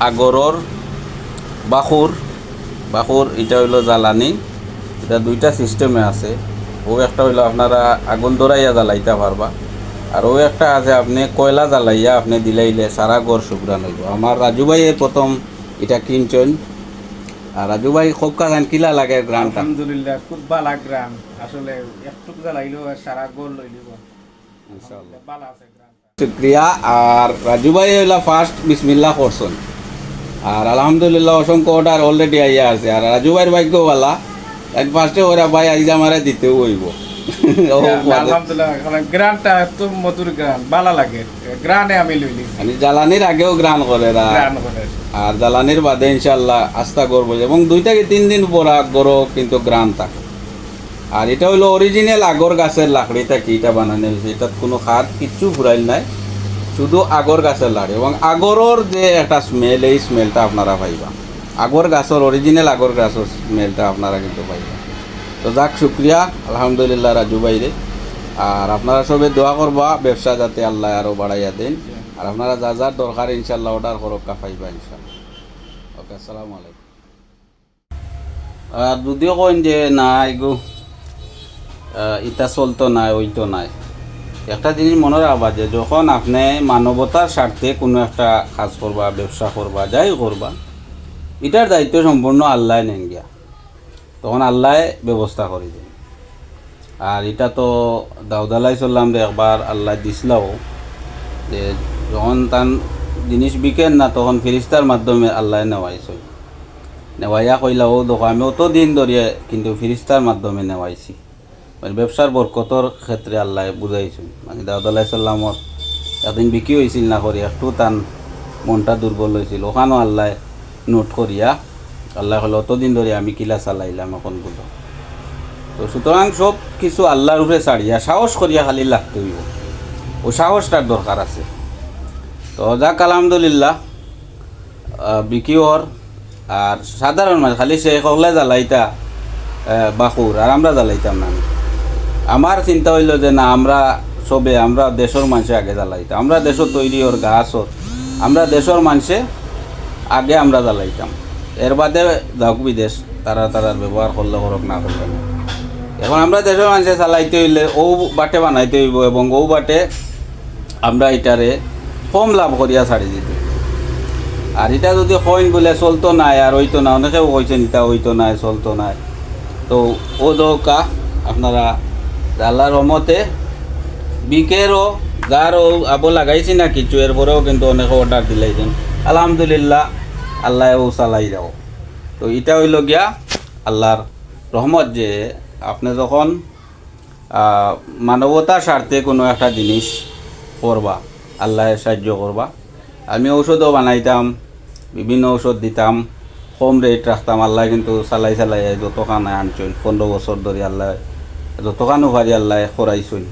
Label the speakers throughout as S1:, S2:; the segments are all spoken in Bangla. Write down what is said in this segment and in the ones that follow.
S1: আগরর বাখুর বাখুর এটা হইল জ্বালানি। এটা দুইটা সিস্টেমে আছে। ও একটা হইল আপনারা আগুন ধরাইয়া জ্বালাইতে পারবা। আর ও একটা আছে আপনি কয়লা জ্বালাইয়া আপনি দিলাইলে সারা ঘর শুকরান হইব। আমার রাজু প্রথম এটা কিনছেন। আর রাজু ভাই খুব কাজান কিলা লাগে গ্রামটা?
S2: আলহামদুলিল্লাহ খুব ভালো গ্রাম। আসলে একটু জ্বালাইলো আর সারা গোল লইলিব
S1: ইনশাআল্লাহ।
S2: ভালো আছে গ্রামটা।
S1: শুক্রিয়া। আর রাজু ভাই হইলা ফার্স্ট বিসমিল্লাহ করছেন। আর আলহামদুলিল্লাহ অসংখ্য অর্ডার অলরেডি আইয়া আছে। আর রাজু ভাইয়ের ভাগ্যওয়ালা তাই ফার্স্টে ওরা ভাই আইজা আমারে দিতেও হইব।
S2: আমি
S1: মানে জ্বালানির আগেও গ্রান করে আর জ্বালানির বাদে ইনশাল্লাহ আস্থা করব এবং দুই থেকে তিন দিন পর গরো কিন্তু গ্রান থাকে। আর এটা হইল অরিজিনাল আগর গাছের লাকড়ি থেকে এটা বানানো হয়েছে। এটার কোনো খাদ কিচ্ছু ফুরাইল নাই। শুধু আগর গাছের লাড়ি এবং আগরের যে একটা স্মেল এই স্মেলটা আপনারা পাইবা। আগর গাছের অরিজিনাল আগর গাছের স্মেলটা আপনারা কিন্তু পাইবা। তো যাক শুক্রিয়া আলহামদুলিল্লাহ রাজু ভাইরে। আর আপনারা সবে দোয়া করবা ব্যবসা যাতে আল্লাহ আরও বাড়াইয়া দেন। আর আপনারা যা যা দরকার ইনশাল্লাহ অর্ডার করো পাইবা ইনশাল্লাহ ওকে আসসালামু আলাইকুম। যদিও কইন যে না এগু আহ, ইটা চলতো নাই ওইতো নাই। একটা জিনিস মনে রাখবা যে যখন আপনি মানবতার স্বার্থে কোনো একটা কাজ করবা, ব্যবসা করবা, যাই করবা, এটার দায়িত্ব সম্পূর্ণ আল্লাহ নেন গিয়া। তখন আল্লাহ ব্যবস্থা করে দেন। আর এটা তো দাউদ আলাহ সাল্লাম একবার আল্লাহ দিছিলাও যে যখন তান জিনিস বিকেন না, তখন ফিরিস্তার মাধ্যমে আল্লাহ নেওয়াইছে। নেওয়াইয়া কইলাও দেখো অত দিন ধরিয়ে কিন্তু ফিরিস্তার মাধ্যমে নেওয়াইছি। মানে ব্যবসার বরকতর ক্ষেত্রে আল্লাহ বুঝাইছেন। মানে দাউদ আলাহ সাল্লামর বিক্রি হয়েছিল না করি একটু তান মনটা দুর্বল হয়েছিল ওখানেও আল্লাহ নোট করিয়া, আল্লাহ হলো অতদিন ধরে আমি কিলা চালাইলাম এখন বুঝো তো সুতরাং সব কিছু আল্লাহর উপরে ছাড়িয়া, সাহস করিয়া খালি লাগতে হইব। ও সাহসটার দরকার আছে। তো যাক, আলহামদুলিল্লাহ বিকিওর আর সাধারণ মানুষ, খালি সে সকলে জ্বালাইতা বাকুর, আর আমরা জ্বালাইতাম না আমার চিন্তা হইল যে না, আমরা সবে, আমরা দেশের মানুষে আগে জ্বালাইতাম। আমরা দেশের তৈরি ওর গাছর আমরা দেশের মানুষে আগে আমরা জ্বালাইতাম। এর বাদে যাওক বিদেশ, তারা তারার ব্যবহার করলে করক, না করলে এখন আমরা দেশের মানুষে চালাইতে হইলে ও বাটে বানাইতে হইব এবং ও বাটে আমরা এটারে কম লাভ করিয়া ছাড়ি দিতে। আর এটা যদি কইন বলে চলতো নাই, আর হইতো না, অনেকেও কইছেন এটা হইতো নাই, চলতো নাই। তো ও দৌকা, আপনারা আল্লাহর রহমতে বিকেরও যারও আবো লাগাইছি না কিছু, এরপরেও কিন্তু অনেক অর্ডার দিলাইছেন আলহামদুলিল্লাহ, আল্লাহ চালাই যাও তো এটা হইল গিয়া আল্লাহর রহমত যে আপনি যখন মানবতার স্বার্থে কোনো একটা জিনিস করবা আল্লাহ সাহায্য করবা, আমি ঔষধও বানাইতাম, বিভিন্ন ঔষধ দিতাম কম রেট রাখতাম, আল্লাহ কিন্তু চালাই চালাই যতখানে আনছেন, পনেরো বছর ধরে আল্লাহ যতখানো পারি আল্লাহ করাইছেন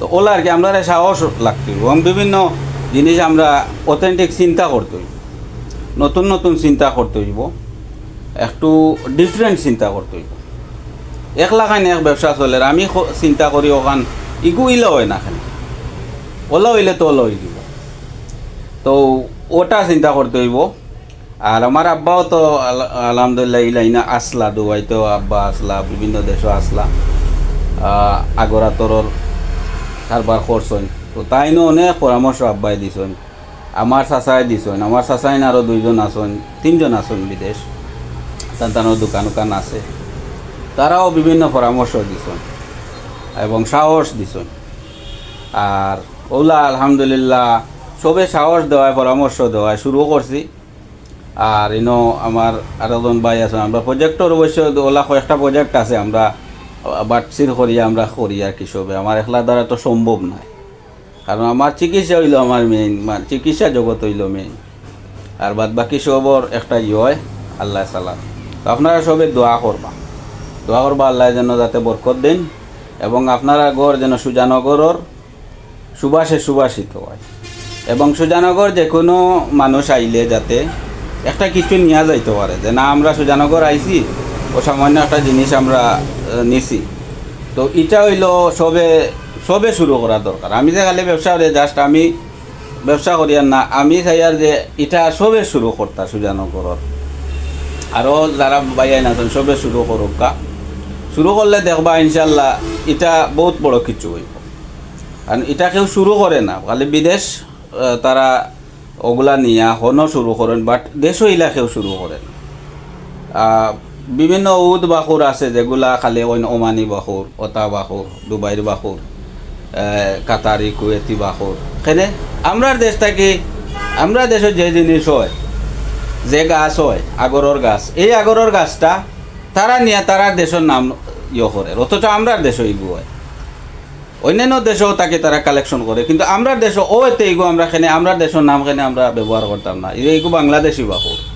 S1: তো ওলা আর কি আমরা সাহস লাগতে এবং বিভিন্ন জিনিস আমরা অথেন্টিক চিন্তা করতে হইব। নতুন নতুন চিন্তা করতে হইব। একটু ডিফারেন্ট চিন্তা করতে হইব। একলা খান এক ব্যবসা চলে আমি চিন্তা করি ওখান ইগু ইলে হয় না খান। ওলা হইলে তো ওলা হয়ে দিব। তো ওটা চিন্তা করতে হইব। আর আমার আব্বাও তো আল- আলহামদুলিল্লাহ ইলাইনা আসলা দুবাই তো আব্বা আসলা, বিভিন্ন দেশও আসলা। আগরা তরর কারবার করছেন তো তাইনো অনেক পরামর্শ আব্বাই দিছেন আমার চাচাই দিছেন আমার চাচাইন আরও দুইজন আছেন, তিনজন আছেন বিদেশ। তান দোকান উকান আছে। তারাও বিভিন্ন পরামর্শ দিছেন এবং সাহস দিছেন আর ওলা আলহামদুলিল্লাহ সবে সাহস দেওয়ায় পরামর্শ দেওয়ায় শুরু করছি আর ইনো আমার আরও জন ভাই আছে আমরা প্রজেক্টর অবশ্য ওলা কয়েকটা প্রজেক্ট আছে, আমরা বাটসির করি আমরা করি আর কি সবে। আমার একলা দ্বারা তো সম্ভব নয়। কারণ আমার চিকিৎসা হইল আমার মেইন চিকিৎসা জগৎ হইল মেইন আর বাদ বাকি সবর একটা ই হয়, আল্লাহ সালাম। তো আপনারা সবে দোয়া করবা। দোয়া করবা আল্লাহ যেন যাতে বরকত দেন এবং আপনারা গড় যেন সুজানগরর সুবাসে সুবাসিত হয়। এবং সুজানগর যে কোনো মানুষ আইলে যাতে একটা কিছু নিয়ে যাইতে পারে যে, না, আমরা সুজানগর আইছি। ও সামান্য একটা জিনিস আমরা নিছি। তো এটা হইল সবে সবে শুরু করা দরকার। আমি যে খালি ব্যবসা জাস্ট আমি ব্যবসা করিয়ার না, আমি চাই আর যে এটা সবে শুরু করতা সুজানগরর। আরও যারা বাইয়াই আছেন, সবে শুরু করুক কা। শুরু করলে দেখবা ইনশাল্লাহ এটা বহুত বড় কিছু হইব। কারণ এটা কেউ শুরু করে না। খালি বিদেশ তারা ওগুলা নিয়া হনও শুরু করেন বাট দেশও ইলা কেউ শুরু করেন বিভিন্ন উদ বাকুর আছে যেগুলা খালি অন্য ওমানি বাকুর ওতা বাকুর দুবাইর আহ, কাতারি কুয়েতি বাকুর সেনে আমরার দেশ থাকি আমরা দেশের যে জিনিস হয় যে গাছ হয় আগরের গাছ এই আগরের গাছটা তারা নিয়ে তারা দেশের নাম ইয়ে করে অথচ আমরার দেশও ইগু হয়। অন্যান্য দেশেও তাকে তারা কালেকশন করে কিন্তু আমরার দেশও ও এতে ইগু আমরা খেনে আমরার দেশের নাম খেনে আমরা ব্যবহার করতাম না। ইগু বাংলাদেশি বাকুর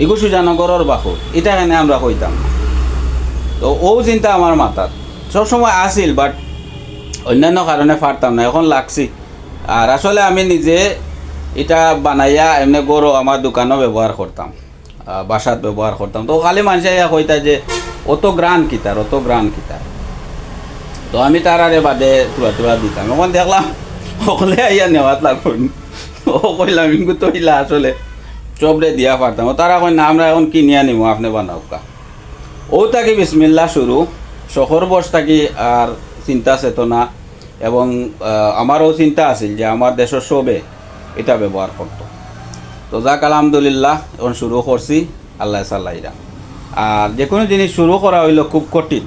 S1: ইগু সুজানগরের বাকুর এটা খেনে আমরা কইতাম। তো ও চিন্তা আমার মাথাত। সবসময় আসিল বাট অন্যান্য কারণে পারতাম না, এখন লাগছি। আর আসলে আমি নিজে এটা বানাইয়া এমনি গরু আমার দোকানও ব্যবহার করতাম বাসাত ব্যবহার করতাম। তো খালি মানুষে ইয়া কইতা যে অত গ্রান কিতার অত গ্রান কিতার। তো আমি তার আরে বাদে তুলা তুলা দিতাম। এখন দেখলাম সকলে আইয়া নেওয়াত লাগুন ও কইলাম ইঙ্গু তো ইলা আসলে। চবরে দিয়া পারতাম। তারা কই না, আমরা এখন কিনিয়া নিব আপনি বানাওকা ও তাকে বিসমিল্লা শুরু। শহর বস থাকি আর চিন্তা চেতনা এবং আমারও চিন্তা আছিল যে আমার দেশের সবে এটা ব্যবহার করতো। তো যাক, আলহামদুলিল্লাহ, এখন শুরু করছি, আল্লাহ সাল্লাইরা আর যে কোনো জিনিস শুরু করা হইল খুব কঠিন।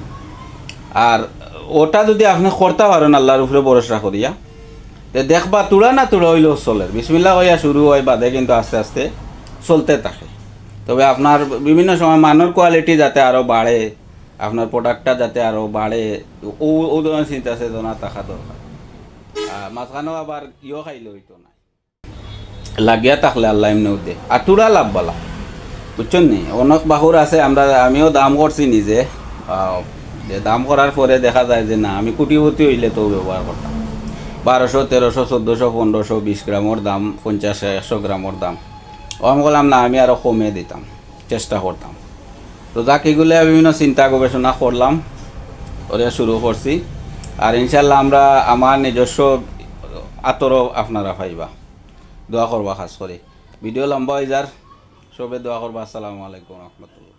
S1: আর ওটা যদি আপনি করতে পারেন, আল্লাহর উপরে ভরসা করিয়া। দেখবা, তুড়া না তুড়া হইলেও চলে বিসমিল্লা হইয়া শুরু হয়, বাদে কিন্তু আস্তে আস্তে চলতে থাকে। তবে আপনার বিভিন্ন সময় মানের কোয়ালিটি যাতে আরও বাড়ে, আপনার প্রোডাক্টটা যাতে আরও বাড়ে, ও ও ধরনের চিন্তা চেতনা থাকা দরকার। মাঝখানেও আবার ইয়ে খাইলে হইতো না লাগিয়া থাকলে আল্লাহ এমনি দে আর তুরা লাভ বলা। বুঝছেন নি? অনেক বাহুর আছে, আমরা, আমিও দাম করছি নিজে। যে দাম করার পরে দেখা যায় যে না, আমি কুটিপতি হইলে তো ব্যবহার করতাম। বারোশো, তেরোশো, চোদ্দোশো, পনেরোশো, বিশ গ্রামের দাম, পঞ্চাশ, একশো গ্রামের দাম। আমি বললাম, না, আমি আরও কমিয়ে দিতাম, চেষ্টা করতাম। তো যাক এগুলো বিভিন্ন চিন্তা গবেষণা করলাম ওরা শুরু করছি। আর ইনশাল্লাহ আমরা আমার নিজস্ব আতরও আপনারা পাইবা। দোয়া করবা, খাস করে। ভিডিও লম্বা হয়ে যার সবে দোয়া করবা। আসসালামু আলাইকুম রহমতুল্লাহ।